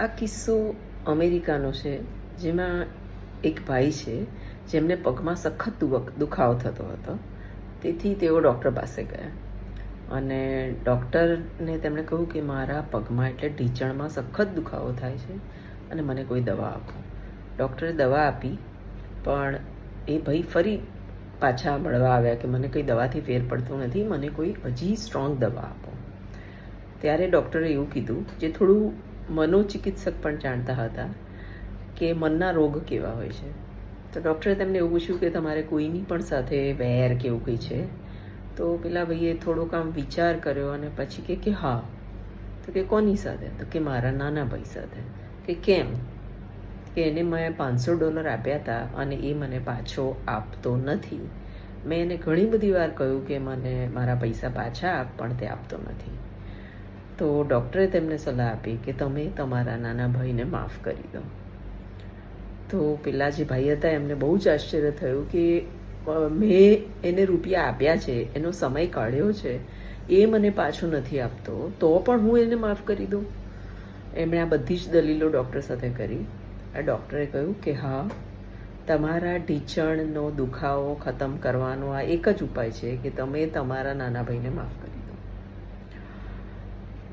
આ કિસ્સો અમેરિકાનો છે, જેમાં એક ભાઈ છે, જેમને પગમાં સખત દુખ- દુખાવો થતો હતો. તેથી તેઓ ડૉક્ટર પાસે ગયા. અને ડૉક્ટરને તેમણે કહ્યું કે મારા પગમાં એટલે ઢીંચણમાં સખત દુખાવો થાય છે અને મને કોઈ દવા આપો. ડૉક્ટરે દવા આપી, પણ એ ભાઈ ફરી પાછા મળવા આવ્યા કે મને કંઈ દવાથી ફેર પડતો નથી, મને કોઈ હજી સ્ટ્રોંગ દવા આપો. ત્યારે ડૉક્ટરે એવું કીધું જે થોડું મનોચિકિત્સક પણ જાણતા હતા કે મનના રોગ કેવા હોય છે. તો ડૉક્ટરે તેમને એવું પૂછ્યું કે તમારે કોઈની પણ સાથે વેર કે એવું કંઈ છે? તો પેલા ભાઈએ થોડોક આમ વિચાર કર્યો અને પછી કે કે હા. તો કે કોની સાથે? તો કે મારા નાના ભાઈ સાથે. કે કેમ? કે એને મેં પાંચસો ડોલર આપ્યા હતા અને એ મને પાછો આપતો નથી. મેં એને ઘણી બધી વાર કહ્યું કે મને મારા પૈસા પાછા આપ, પણ તે આપતો નથી. તો ડૉક્ટરે તેમને સલાહ આપી કે તમે તમારા નાના ભાઈને માફ કરી દો. તો પેલા જે ભાઈ હતા, એમને બહુ જ આશ્ચર્ય થયું કે મેં એને રૂપિયા આપ્યા છે, એનો સમય કાઢ્યો છે, એ મને પાછો નથી આપતો, તો પણ હું એને માફ કરી દઉં? એમણે આ બધી જ દલીલો ડૉક્ટર સાથે કરી. આ ડૉક્ટરે કહ્યું કે, હા, તમારા ઢીચણનો દુખાવો ખતમ કરવાનો આ એક જ ઉપાય છે કે તમે તમારા નાના ભાઈને માફ કરી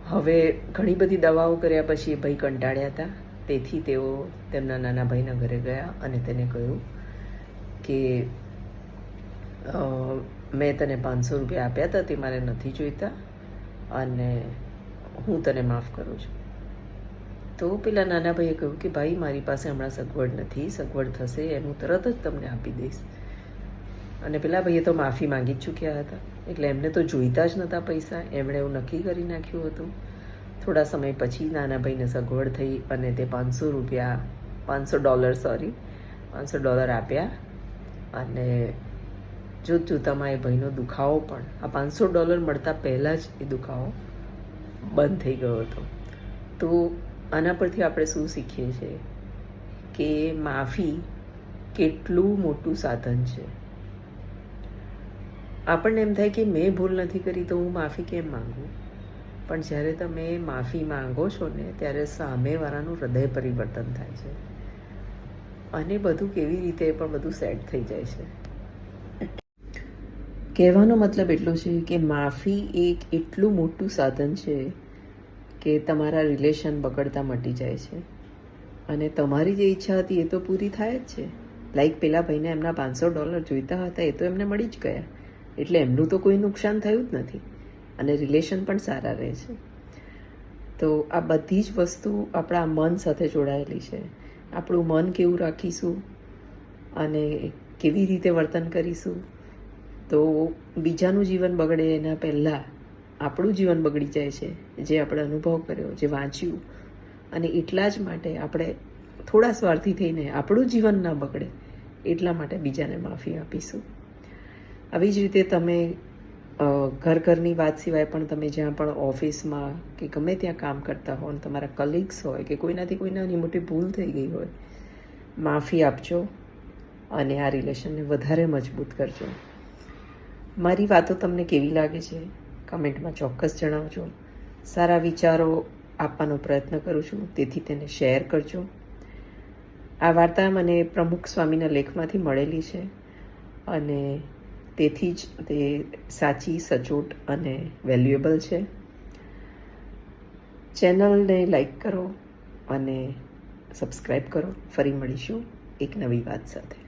હવે ઘણી બધી દવાઓ કર્યા પછી એ ભાઈ કંટાળ્યા હતા. તેથી તેઓ તેમના નાના ભાઈના ઘરે ગયા અને તેને કહ્યું કે મેં તને પાંચસો રૂપિયા આપ્યા હતા, તે મારે નથી જોઈતા અને હું તને માફ કરું છું. તો પેલા નાના ભાઈએ કહ્યું કે, ભાઈ, મારી પાસે હમણાં સગવડ નથી, સગવડ થશે એમ હું તરત જ તમને આપી દઈશ. અને પેલા ભાઈએ તો માફી માંગી જ ચૂક્યા હતા. એટલે એમને તો જોઈતા જ નહોતા પૈસા. એમણે એવું નક્કી કરી નાખ્યું હતું. થોડા સમય પછી નાના ભાઈને સગવડ થઈ અને તે પાંચસો રૂપિયા, પાંચસો ડોલર, સોરી, પાંચસો ડોલર આપ્યા. અને જોત જોતામાં એ ભાઈનો દુખાવો પણ. આ પાંચસો ડોલર મળતા પહેલાં જ એ દુખાવો બંધ થઈ ગયો હતો. તો આના પરથી આપણે શું શીખીએ છીએ? કે માફી કેટલું મોટું સાધન છે. આપણને એમ થાય કે મેં ભૂલ નથી કરી તો હું માફી કેમ માંગું? પણ જ્યારે તમે માફી માંગો છો ને, ત્યારે સામેવાળાનું હૃદય પરિવર્તન થાય છે. અને બધું કેવી રીતે પણ બધું સેટ થઈ જાય છે. કહેવાનો મતલબ એટલો છે કે માફી એક એટલું મોટું સાધન છે કે તમારા રિલેશન બગડતા મટી જાય છે. અને તમારી જે ઈચ્છા હતી એ તો પૂરી થાય જ છે. લાઈક પેલા ભાઈને એમના પાંચસો ડોલર જોઈતા હતા, એ તો એમને મળી જ ગયા. એટલે એમનું તો કોઈ નુકસાન થયું જ નથી. અને રિલેશન પણ સારા રહે છે. તો આ બધી જ વસ્તુ આપણા મન સાથે જોડાયેલી છે. આપણું મન કેવું રાખીશું? અને કેવી રીતે વર્તન કરીશું? તો બીજાનું જીવન બગડે એના પહેલાં આપણું જીવન બગડી જાય છે, જે આપણે અનુભવ કર્યો, જે વાંચ્યું. અને એટલા જ માટે આપણે થોડા સ્વાર્થી થઈને આપણું જીવન ન બગડે એટલા માટે બીજાને માફી આપીશું. આવી જ રીતે તમે ઘર ઘરની વાત સિવાય પણ તમે જ્યાં પણ ઓફિસમાં કે ગમે ત્યાં કામ કરતા હો અને તમારા કલીગ્સ હોય કે કોઈનાથી કોઈ નાની મોટી ભૂલ થઈ ગઈ હોય, માફી આપજો અને આ રિલેશનને વધારે મજબૂત કરજો. મારી વાતો તમને કેવી લાગે છે? કમેન્ટમાં ચોક્કસ જણાવજો. સારા વિચારો આપવાનો પ્રયત્ન કરું છું, તેથી તેને શેર કરજો. આ વાર્તા મને પ્રમુખ સ્વામીના લેખમાંથી મળેલી છે અને તેથી જ તે સાચી, સચોટ અને વેલ્યુએબલ છે. ચેનલને લાઈક કરો અને સબસ્ક્રાઈબ કરો. ફરી મળીશું એક નવી વાત સાથે.